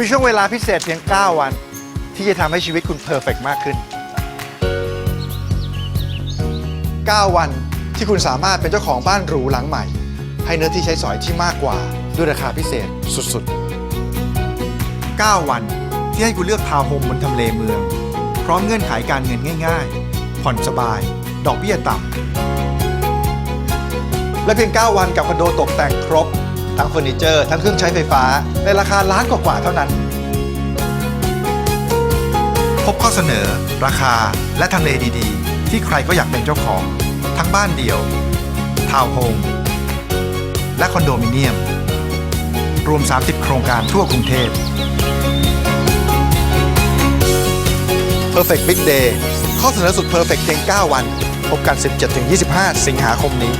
มีช่วงเวลาพิเศษเพียง 9 วัน ที่จะทำให้ชีวิตคุณเพอร์เฟกมากขึ้น 9 วันที่คุณสามารถเป็นเจ้าของบ้านหรูหลังใหม่ ให้เนื้อที่ใช้สอยที่มากกว่าด้วยราคาพิเศษสุดๆ 9 วันที่ให้คุณเลือกทาวน์โฮมบนทำเลเมือง พร้อมเงื่อนไขการเงินง่าย ๆ ผ่อนสบาย ดอกเบี้ยต่ำและเพียง 9 วันกับคอนโดตกแต่งครบ ทั้งเฟอร์นิเจอร์ ทั้งเครื่องใช้ไฟฟ้า ในราคาล้านกว่าๆเท่านั้น พบข้อเสนอ ราคาและทำเลดีๆ ที่ใครก็อยากเป็นเจ้าของ ทั้งบ้านเดี่ยว ทาวน์โฮมและคอนโดมิเนียม รวม 30 โครงการทั่วกรุงเทพ Perfect Big Day ข้อเสนอสุด Perfect เพียง 9 วัน พบกัน 17-25 สิงหาคมนี้